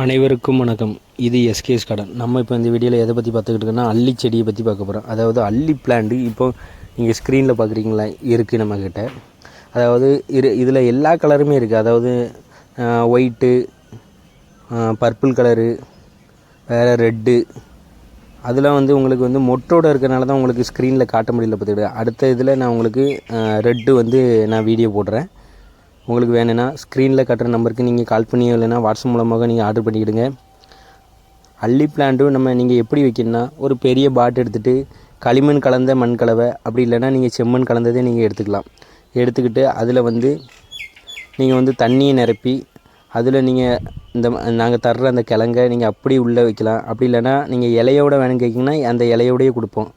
அனைவருக்கும் வணக்கம். இது எஸ்கேஎஸ் கடன் நம்ம இப்போ இந்த வீடியோவில் எதை பற்றி பார்த்துக்கிட்டு அள்ளி செடியை பற்றி பார்க்க போகிறோம் அதாவது அள்ளி பிளான்ட் இப்போ நீங்கள் ஸ்க்ரீனில் பார்க்குறீங்களா? இருக்குது நம்மக்கிட்ட அதாவது இரு இதில் எல்லா கலருமே இருக்குது அதாவது ஒயிட்டு பர்பிள் கலரு வேறு ரெட்டு அதெல்லாம் வந்து உங்களுக்கு வந்து மொட்டோட இருக்கிறனால தான் உங்களுக்கு ஸ்க்ரீனில் காட்ட முடியல பார்த்துக்கிட்டு அடுத்த இதில் நான் உங்களுக்கு ரெட்டு வந்து நான் வீடியோ போடுறேன். உங்களுக்கு வேணும்னா ஸ்க்ரீனில் கட்டுற நம்பருக்கு நீங்கள் கால் பண்ணி இல்லைன்னா வாட்ஸ்அப் மூலமாக நீங்கள் ஆர்டர் பண்ணிக்கிடுங்க. அள்ளி பிளான்ட்டும் நம்ம நீங்கள் எப்படி வைக்கணும்னா ஒரு பெரிய பாட் எடுத்துகிட்டு களிமண் கலந்த மண் கலவை அப்படி இல்லைன்னா நீங்கள் செம்மண் கலந்ததே நீங்கள் எடுத்துக்கலாம். எடுத்துக்கிட்டு அதில் வந்து நீங்கள் வந்து தண்ணியை நிரப்பி அதில் நீங்கள் இந்த நாங்கள் தர்ற அந்த கிழங்க நீங்கள் அப்படி உள்ளே வைக்கலாம். அப்படி இல்லைன்னா நீங்கள் இலையோட வேணும் கேட்டிங்கன்னா அந்த இலையோடையே கொடுப்போம்.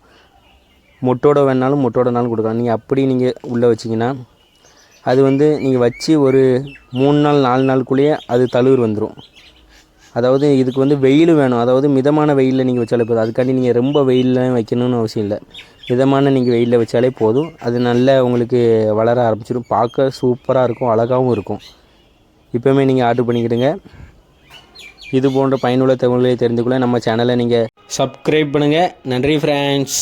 மொட்டோட வேணாலும் மொட்டோடனாலும் கொடுக்கலாம். நீங்கள் அப்படி நீங்கள் உள்ளே வச்சிங்கன்னா அது வந்து நீங்கள் வச்சு ஒரு மூணு நாள் நாலு நாளுக்குள்ளேயே அது தழுவுர் வந்துடும் அதாவது இதுக்கு வந்து வெயில் வேணும். அதாவது மிதமான வெயிலில் நீங்கள் வச்சாலே போதும். அதுக்காண்டி நீங்கள் ரொம்ப வெயிலில் வைக்கணும்னு அவசியம் இல்லை. மிதமான நீங்கள் வெயிலில் வச்சாலே போதும். அது நல்ல உங்களுக்கு வளர ஆரம்பிச்சிடும் பார்க்க சூப்பராக இருக்கும். அழகாகவும் இருக்கும். இப்போவுமே நீங்கள் ஆர்டர் பண்ணிக்கிடுங்க. இது போன்ற பயனுள்ள தகவல்களை தெரிந்து கொள்ள நம்ம சேனலை நீங்கள் சப்ஸ்கிரைப் பண்ணுங்கள் நன்றி ஃப்ரெண்ட்ஸ்